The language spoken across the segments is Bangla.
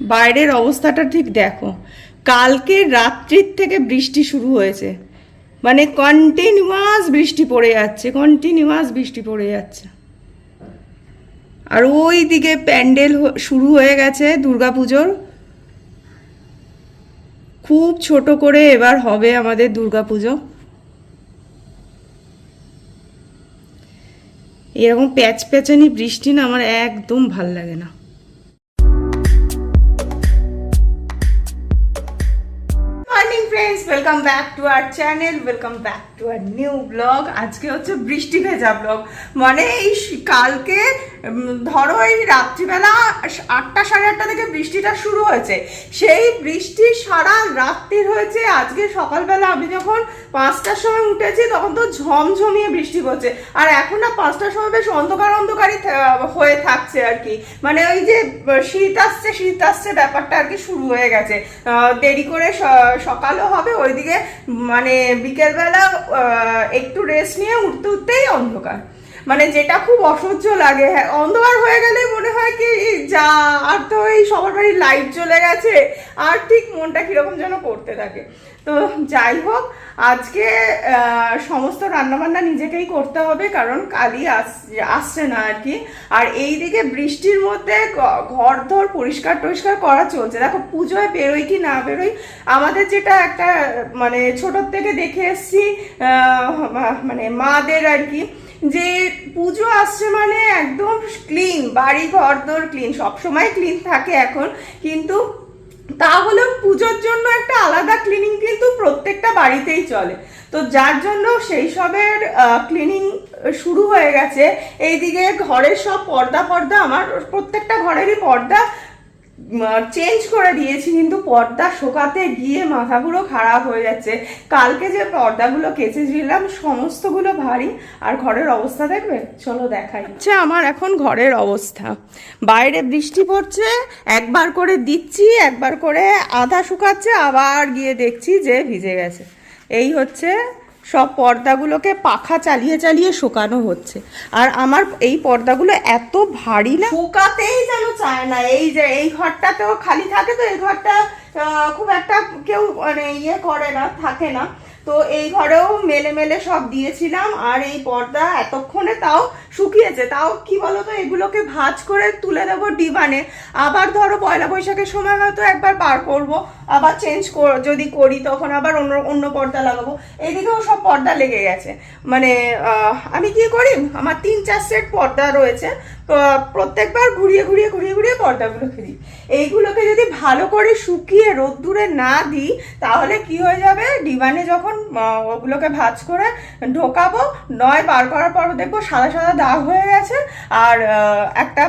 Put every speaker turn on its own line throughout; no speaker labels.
বাইরের অবস্থাটা ঠিক দেখো। কালকে রাত্রির থেকে বৃষ্টি শুরু হয়েছে। মানে কন্টিনিউয়াস বৃষ্টি পড়ে যাচ্ছে কন্টিনিউয়াস বৃষ্টি পড়ে যাচ্ছে। আর ওই দিকে প্যান্ডেল শুরু হয়ে গেছে দুর্গাপুজোর। খুব ছোট করে এবার হবে আমাদের দুর্গাপুজো। এরকম প্যাচ প্যাচানি বৃষ্টি না আমার একদম ভালো লাগে না। Welcome back to our channel welcome back to our new blog আজকে হচ্ছে বৃষ্টি ভেজা ব্লগ মানে এই কালকে ধরো এই রাত্রিবেলা আটটা সাড়ে আটটা থেকে বৃষ্টিটা শুরু হয়েছে। সেই বৃষ্টি সারা রাত্রির হয়েছে। আজকে সকালবেলা আমি যখন পাঁচটার সময় উঠেছি, তখন তো ঝমঝমিয়ে বৃষ্টি পড়ছে। আর এখন না পাঁচটার সময় বেশ অন্ধকার অন্ধকারই হয়ে থাকছে আর কি। মানে ওই যে, শীত আসছে শীত আসছে ব্যাপারটা আর কি শুরু হয়ে গেছে। দেরি করে সকালও হবে ওইদিকে মানে বিকেলবেলা একটু রেস্ট নিয়ে উঠতে উঠতেই অন্ধকার। মানে যেটা খুব অসহ্য লাগে হ্যাঁ অন্ধকার হয়ে গেলে মনে হয় কি, যা আর তো এই সবার বাড়ির লাইট চলে গেছে, আর ঠিক মনটা কীরকম যেন করতে থাকে। তো যাই হোক, আজকে সমস্ত রান্নাবান্না নিজেকেই করতে হবে, কারণ কালি আস- আসছে না আর কি। আর এই দিকে বৃষ্টির মধ্যে ঘর ধর পরিষ্কার টরিষ্কার করা চলছে। দেখো, পুজোয় বেরোই কি না বেরোই, আমাদের যেটা একটা মানে ছোটোর থেকে দেখে এসছি মানে মাদের আর কি যে পুজো আসছে মানে একদম ক্লিন বাড়ি ঘর দর ক্লিন সবসময় ক্লিন থাকে এখন, কিন্তু তাহলেও পুজোর জন্য একটা আলাদা ক্লিনিং কিন্তু প্রত্যেকটা বাড়িতেই চলে। তো যার জন্য সেই সবের ক্লিনিং শুরু হয়ে গেছে। এইদিকে ঘরের সব পর্দা পর্দা আমার প্রত্যেকটা ঘরেরই পর্দা চেঞ্জ করে দিয়েছি, কিন্তু পর্দা শোকাতে গিয়ে মাথা পুরো খারাপ হয়ে যাচ্ছে। কালকে যে পর্দাগুলো কেচেছিলাম, সমস্তগুলো ভারী। আর ঘরের অবস্থা দেখবে? চলো দেখাই। হচ্ছে আমার এখন ঘরের অবস্থা। বাইরে বৃষ্টি পড়ছে, একবার করে দিচ্ছি, একবার করে আধা শুকাচ্ছে, আবার গিয়ে দেখছি যে ভিজে গেছে। এই হচ্ছে সব পর্দাগুলোকে পাখা চালিয়ে চালিয়ে শুকানো হচ্ছে। আর আমার এই পর্দাগুলো এত ভারী না। শুকাতেই যেন চায় না। এই যে, এই ঘরটাতেও খালি থাকে তো, এই ঘরটা খুব একটা কেউ মানে ইয়ে করে না, থাকে না। তো এই ঘরেও মেলে মেলে সব দিয়েছিলাম, আর এই পর্দা এতক্ষণে তাও শুকিয়েছে। তাও কি বলতো, এগুলোকে ভাঁজ করে তুলে দেবো ডিবানে। আবার ধরো পয়লা বৈশাখের সময় হয়তো একবার বার করব, আবার চেঞ্জ যদি করি তখন আবার অন্য অন্য পর্দা লাগাবো। এদিকেও সব পর্দা লেগে গেছে। মানে আমি কি করি? আমার তিন, চার সেট পর্দা রয়েছে। প্রত্যেকবার ঘুরিয়ে ঘুরিয়ে ঘুরিয়ে ঘুরিয়ে পর্দাগুলো দিই এইগুলোকে যদি ভালো করে শুকিয়ে রোদ্দুরে না দিই, তাহলে কি হয়ে যাবে? ডিবানে যখন ওগুলোকে ভাঁজ করে ঢোকাবো, নয় বার করার পর দেখব সাদা সাদা দাগ হয়ে গেছে। আর একটা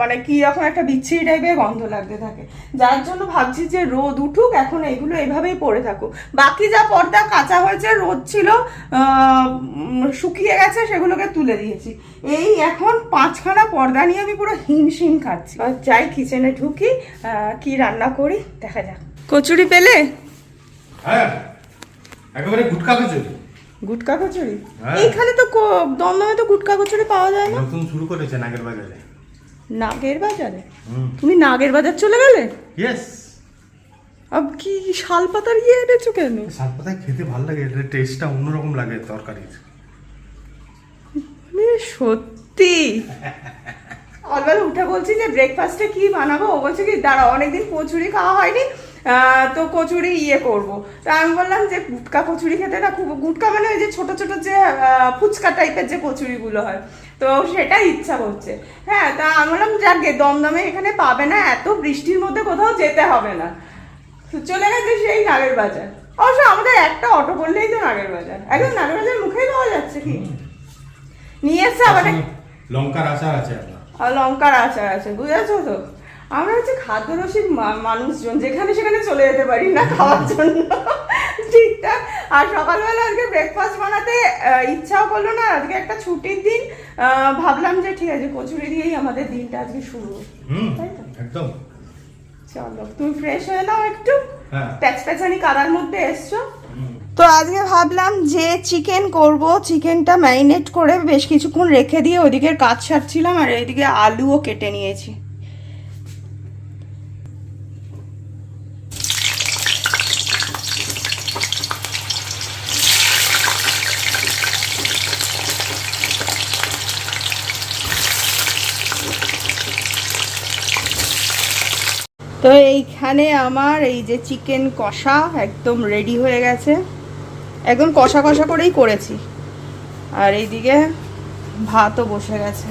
মানে কি রকম একটা বিচ্ছিরি টাইপের গন্ধ লাগতে থাকে। যার জন্য ভাবছি যে রোদ উঠুক, এখন এগুলো এভাবেই পড়ে থাকুক। বাকি যা পর্দা কাঁচা হয়েছে, রোদ ছিল শুকিয়ে গেছে, সেগুলোকে তুলে দিয়েছি। এই এখন পাঁচখানা পর্দা নিয়ে আমি পুরো হিমশিম খাচ্ছি। আর যাই কিচেনে ঢুকি কি রান্না করি দেখা যাক। কচুরি পেলে?
হ্যাঁ একেবারে গুটকা কচুরি।
গুটকা কচুরি?
হ্যাঁ।
এইখানে তো দমদমে তো গুটকা কচুরি পাওয়া যায় না।
নতুন শুরু করেছে নাগের বাজারে।
নাগের বাজারে? তুমি নাগের বাজার চলে গেলে?
ইয়েস
আব কি শাল পাতার ইয়ে এনেছো কেন?
খেতে ভালো লাগে এটার টেস্টটা অন্যরকম লাগে তরকারির।
মানে সত্যি? সকালবেলা উঠে বলছি যে ব্রেকফাস্টে কি বানাবো? ও বলছে কি দাঁড়া অনেকদিন কচুরি খাওয়া হয়নি তো কচুরি ইয়ে করব। তা আমি বললাম যে গুটকা কচুরি খেতে না খুব গুটকা মানে ওই যে ছোট ছোট যে ফুচকা টাইপের যে কচুরিগুলো হয়। তো সেটাই ইচ্ছা করছে। হ্যাঁ তা আমি বললাম যাকে দমদমে এখানে পাবে না এত বৃষ্টির মধ্যে কোথাও যেতে হবে না। চলে গেছে সেই নাগের বাজার। অবশ্য আমাদের একটা অটো করলেই তো নাগের বাজার। একদম নাগের বাজার মুখেই পাওয়া যাচ্ছে কি? নিয়ে এসছে আবার
লঙ্কার আচার আছে
আর লঙ্কার আচার আছে বুঝেছ তো? আমরা হচ্ছে খাদ্যরসিক মানুষজন যেখানে সেখানে চলে যেতে পারি না খাওয়ার জন্য। ঠিকঠাক আর সকালবেলা আজকে ব্রেকফাস্ট বানাতে ইচ্ছাও করল না। আজকে একটা ছুটির দিন ভাবলাম যে ঠিক আছে কচুরি দিয়েই আমাদের দিনটা আজকে শুরু।
হুম
তাই তো?
একদম।
চলো তুমি ফ্রেশ হয়ে নাও একটু।
হ্যাঁ।
প্যাচ প্যাচানি কাদার মধ্যে এসছো। তো আজকে ভাবলাম যে চিকেন করব। চিকেনটা ম্যারিনেট করে বেশ কিছুক্ষণ রেখে দিয়ে ওদিকের কাজ সারছিলাম আর এইদিকে আলুও কেটে নিয়েছি। তো এইখানে আমার এই যে চিকেন কষা একদম রেডি হয়ে গেছে। একদম কষা কষা করেই করেছি। আর এইদিকে ভাতও বসে গেছে।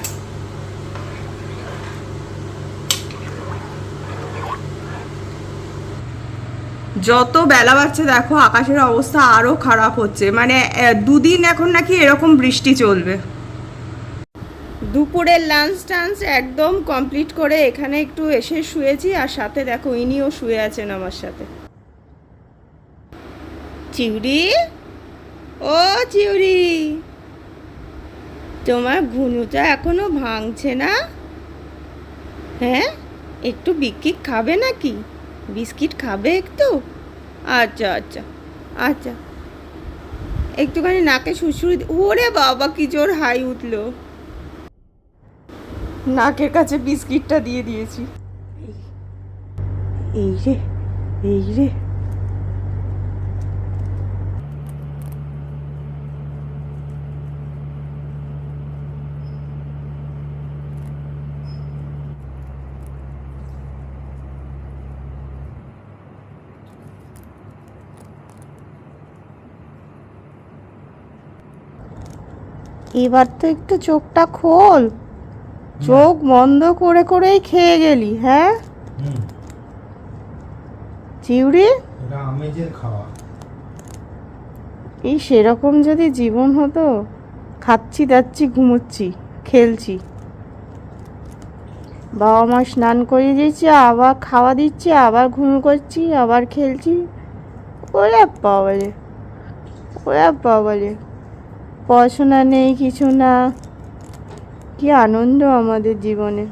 যত বেলা বাড়ছে, দেখো, আকাশের অবস্থা আরও খারাপ হচ্ছে। মানে দুদিন এখন নাকি এরকম বৃষ্টি চলবে। দুপুরের লাঞ্চ টাঞ্চ একদম কমপ্লিট করে এখানে একটু এসে শুয়েছি, আর সাথে দেখো, ইনিও শুয়ে আছেন আমার সাথে। চিউড়ি ও চিউরি তোমার ঘুনুটা এখনও ভাঙছে না? হ্যাঁ একটু বিস্কিট খাবে নাকি? বিস্কিট খাবে একটু? আচ্ছা আচ্ছা আচ্ছা। একটুখানি নাকে সুসুরি ওরে বাবা, কি জোর হাই উঠল। নাকের কাছে বিস্কিটটা দিয়ে দিয়েছি। এই রে এই রে। এবার তো একটু চোখটা খোল। চোখ বন্ধ করে করেই খেয়ে গেলি হ্যাঁ? চিউড়ি? এই সেরকম যদি জীবন হতো খাচ্ছি দাচ্ছি ঘুমোচ্ছি খেলছি। বাবা মা স্নান করিয়ে দিচ্ছে আবার খাওয়া দিচ্ছি আবার ঘুম করছি আবার খেলছি। ওরে বাবারে ওরে বাবারে। পড়াশোনা নেই, কিছু না। কি আনন্দ আমাদের জীবনে।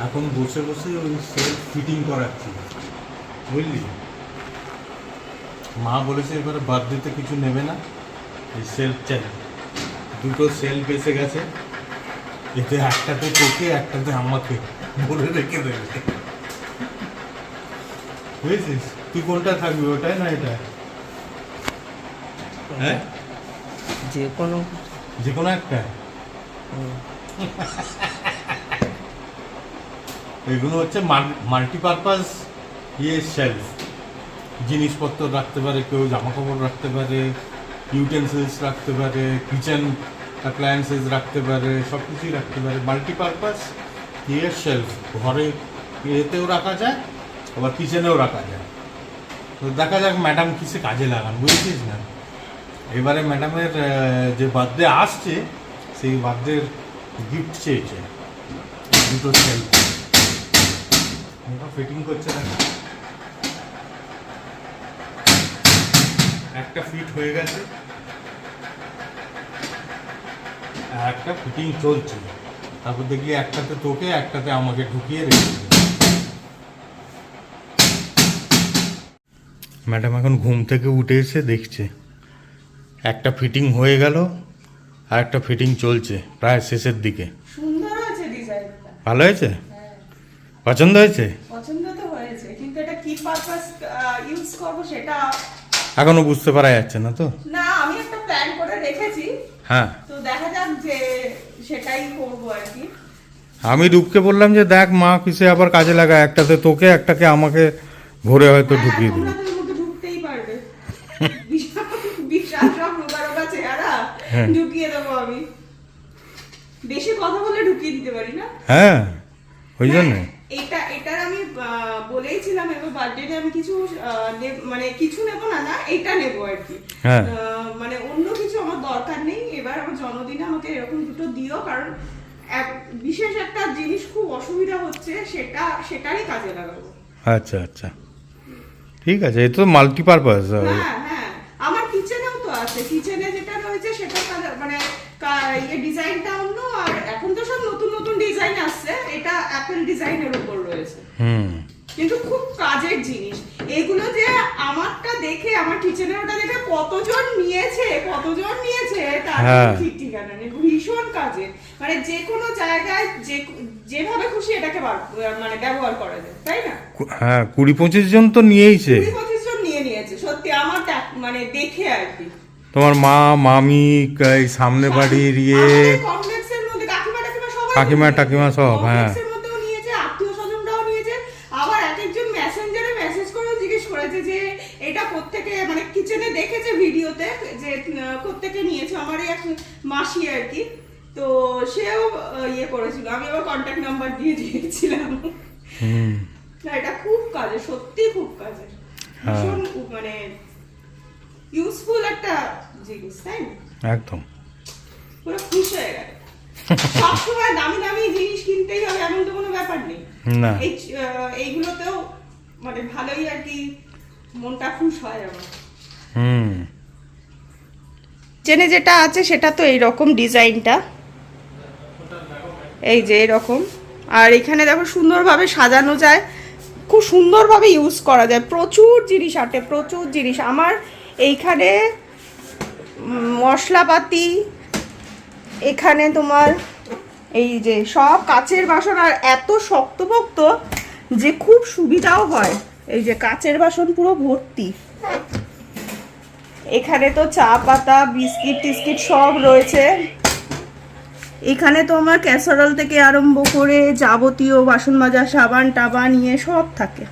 এখন বসে বসে ওই সেলফ ফিটিং করাচ্ছি। বুঝলি? মা বলেছে এবারে বার্থডেতে কিছু নেবে না। এই সেলফ চাই দুটো সেলফ এসে গেছে। এতে একটাতে তোকে, একটাতে আমাকে। বলে রেখে দেবে। বুঝেছিস? তুই কোনটা থাকবি ওটাই না এটা? হ্যাঁ?
যে কোনো
যে কোনো একটা? এগুলো হচ্ছে মাল্টিপারপাস ইয়ে শেলফ জিনিসপত্র রাখতে পারে কেউ জামা কাপড় রাখতে পারে ইউটেন্সিলস রাখতে পারে কিচেন অ্যাপ্লায়েন্সেস রাখতে পারে সব কিছুই রাখতে পারে। মাল্টিপারপাস ইয়ে শেলফ ঘরে এতেও রাখা যায় আবার কিচেনেও রাখা যায়। তো দেখা যাক ম্যাডাম কিসে কাজে লাগান, বুঝেছিস না? এবারে ম্যাডামের যে বার্থডে আসছে, সেই বার্থডের গিফট চেয়েছে। দুটো ফিটিং করছে না? একটা ফিট হয়ে গেছে। একটা ফিটিং চলছে। তারপর দেখি একটাতে তোকে, একটাতে আমাকে ঢুকিয়ে রেখেছে। ম্যাডাম এখন ঘুম থেকে উঠে এসে দেখছে। একটা ফিটিং হয়ে গেল আর একটা ফিটিং চলছে প্রায় শেষের দিকে।
সুন্দর হয়েছে ডিজাইনটা।
ভালো হয়েছে? পছন্দ হয়েছে?
পছন্দ তো হয়েছে কিন্তু এটা কি পারপাস ইউজ করব সেটা
এখনও বুঝতে পারা যাচ্ছে না তো?
না আমি একটা প্ল্যান করে রেখেছি।
হ্যাঁ।
তো দেখা যাক যে সেটাই করব আর কি।
আমি রূপকে বললাম যে দেখ মা কিসে আবার কাজে লাগা একটাতে তোকে একটাকে আমাকে ভরে হয়তো
হ্যাঁ,
ঢুকিয়ে দিই
বিশাল সব রোগা রোগা চেহারা
হ্যাঁ।
ঢুকিয়ে দেবো আমি। বেশি কথা বলে ঢুকিয়ে দিতে পারি না?
হ্যাঁ ওই জন্য।
হ্যাঁ, এটা এটার আমি বলেইছিলাম এবার বার্থডেতে আমি কিছু মানে কিছু নেব না না এটা নেব আর কি।
হ্যাঁ।
মানে অন্য কিছু আমার দরকার নেই। এবার আমার জন্মদিনে আমাকে এরকম দুটো দিও কারণ এক বিশেষ একটা জিনিস খুব অসুবিধা হচ্ছে সেটা সেটারই কাজে লাগাবো।
আচ্ছা আচ্ছা। ঠিক আছে এ তো মাল্টিপারপাস
হ্যাঁ হ্যাঁ আমার কিচেনেও তো আছে। কিচেনে যেটা রয়েছে সেটা মানে ইয়ে ডিজাইনটা অন্য আর এখন তো সব নতুন নতুন ডিজাইন আসছে এটা অ্যাপেল ডিজাইনের উপর রয়েছে।
হুম।
কিন্তু খুব কাজের জিনিস। এগুলো যে আমারটা দেখে আমার কিচেনের ওটা দেখে কতজন নিয়েছে কতজন নিয়েছে তার
হ্যাঁ।
ঠিক ঠিকানা নেই। ভীষণ কাজে। মানে যে কোনো জায়গায় যে যেভাবে খুশি এটাকে মানে ব্যবহার করা যায় তাই না?
হ্যাঁ কুড়ি পঁচিশ জন তো নিয়েইছে।
কুড়ি পঁচিশ জন নিয়ে নিয়েছে সত্যি আমার মানে দেখে আর কি।
তোমার মা মামি এই সামনে বাড়ির ইয়ে
কাকিমা টাকিমা
সব হ্যাঁ।
মানে ভিডিওতে যে কোত্থেকে নিয়েছে আমার এক মাসি আর কি। তো সেও ইয়ে করেছিল। আমি আবার কন্ট্যাক্ট নাম্বার দিয়ে দিয়েছিলাম। এটা খুব কাজে সত্যি খুব কাজে
হ্যাঁ।
ভীষণ মানে ইউজফুল একটা জিনিস তাই না?
একদম।
পুরো খুশ হয়ে গেল। সবসময় দামি দামি জিনিস কিনতেই হবে এমন তো কোনো ব্যাপার নেই।
না।
এই এইগুলোতেও মানে ভালোই আর কি মনটা খুশ হয় আমার।
হুম।
চেনে যেটা আছে সেটা তো এই রকম ডিজাইনটা। এই যে এরকম। আর এখানে দেখো সুন্দরভাবে সাজানো যায়। খুব সুন্দরভাবে ইউজ করা যায়। প্রচুর জিনিস আটে প্রচুর জিনিস। আমার এইখানে মশলাপাতি, এখানে তোমার এই যে সব কাচের বাসন, আর এত শক্তপোক্ত যে খুব সুবিধাও হয়। এই যে কাচের বাসন পুরো ভর্তি। এখানে তো চা পাতা, বিস্কিট টিস্কিট সব রয়েছে। এখানে তো আমার ক্যাসারল থেকে আরম্ভ করে যাবতীয় বাসন মাজা, সাবান টাবান নিয়ে সব থাকে।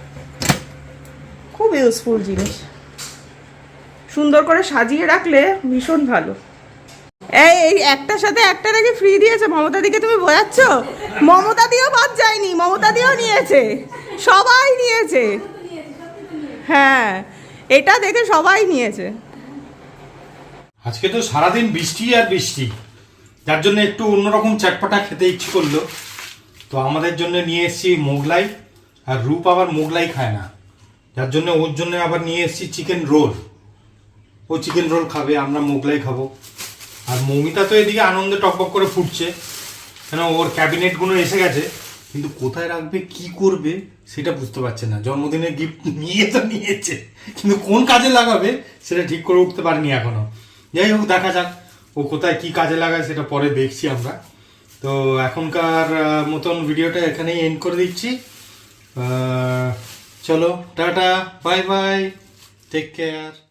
খুব ইউজফুল জিনিস। সুন্দর করে সাজিয়ে রাখলে ভীষণ ভালো। এই এই একটার সাথে একটা নাকি ফ্রি দিয়েছে? মমতা দিকে তুমি বোঝাচ্ছ মমতা দিয়েও বাদ যায়নি, মমতা দিয়েও নিয়েছে। সবাই নিয়েছে। হ্যাঁ এটা দেখে সবাই নিয়েছে।
আজকে তো সারাদিন বৃষ্টি আর বৃষ্টি। যার জন্য একটু অন্যরকম চটপটা খেতে ইচ্ছে করল। তো আমাদের জন্য নিয়ে এসেছি মোগলাই, আর রূপ আবার মোগলাই খায় না। যার জন্য ওর জন্য আবার নিয়ে এসেছি চিকেন রোল ও চিকেন রোল খাবে, আমরা মোগলাই খাব। আর মৌমিতা তো এদিকে আনন্দে টকবক করে ফুটছে। কেন, ওর ক্যাবিনেটগুলো এসে গেছে। কিন্তু কোথায় রাখবে, কি করবে, সেটা বুঝতে পারছে না। জন্মদিনের গিফট নিয়ে তো নিয়েছে। কিন্তু কোন কাজে লাগাবে, সেটা ঠিক করে উঠতে পারেনি এখনও। যাই হোক, দেখা যাক ও কোথায় কি কাজে লাগায়, সেটা পরে দেখছি আমরা। তো এখনকার মতন ভিডিওটা এখানেই এন্ড করে দিচ্ছি। চলো, tata bye bye take care